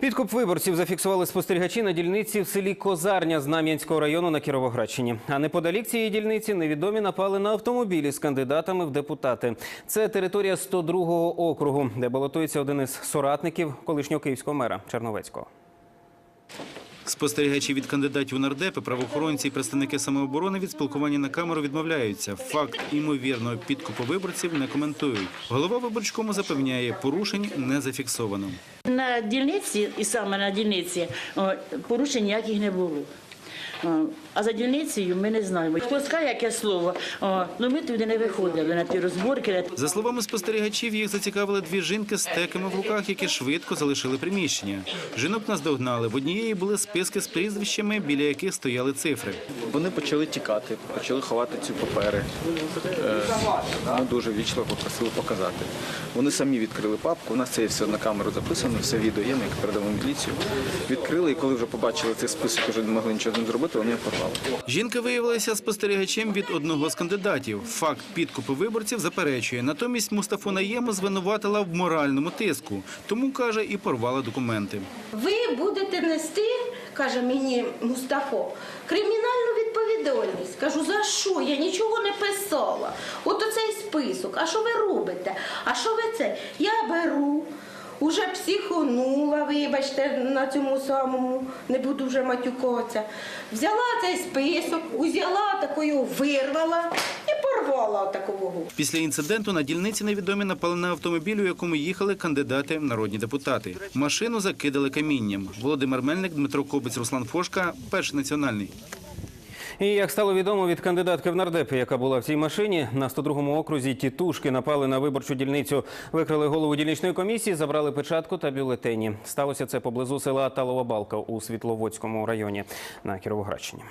Підкуп виборців зафіксували спостерігачі на дільниці в селі Козарня Знам'янського району на Кіровоградщині. А неподалік цієї дільниці невідомі напали на автомобілі з кандидатами в депутати. Це територія 102-го округу, де балотується один із соратників колишнього київського мера Черновецького. Спостерігачі від кандидатів у нардепи, правоохоронці і представники самооборони від спілкування на камеру відмовляються. Факт імовірного підкупу виборців не коментують. Голова виборчкому запевняє, порушень не зафіксовано. На дільниці, і саме на дільниці, порушень ніяких не було. А за дільницею ми не знаємо. Хто скаже яке слово, ну ми туди не виходили на ті розборки. За словами спостерігачів, їх зацікавили дві жінки з теками в руках, які швидко залишили приміщення. Жінок наздогнали. В однієї були списки з прізвищами, біля яких стояли цифри. Вони почали тікати, почали ховати ці папери. Е, Ми дуже вічливо попросили показати. Вони самі відкрили папку. У нас це є все на камеру записано, все відео є, ми їх передамо в міліцію. Відкрили, і коли вже побачили цей список, вже не могли нічого з ним зробити, вони порвали. Жінка виявилася спостерігачем від одного з кандидатів. Факт підкупу виборців заперечує. Натомість Мустафу Наєму звинуватила в моральному тиску. Тому каже і порвала документи. Ви будете нести, каже мені Мустафо, кримінальну відповідальність. Кажу, за що? Я нічого не писала. От оцей список. А що ви робите? А що ви це? Я беру. Уже психонула, вибачте, на цьому самому, не буду вже матюкатися. Взяла цей список, узяла такою, вирвала і порвала такого. Після інциденту на дільниці невідомі напали на автомобіль, у якому їхали кандидати народні депутати. Машину закидали камінням. Володимир Мельник, Дмитро Кобець, Руслан Фошка, перший національний. І як стало відомо від кандидатки в нардепи, яка була в цій машині, на 102-му окрузі тітушки напали на виборчу дільницю, викрили голову дільничної комісії, забрали печатку та бюлетені. Сталося це поблизу села Талова Балка у Світловодському районі на Кіровоградщині.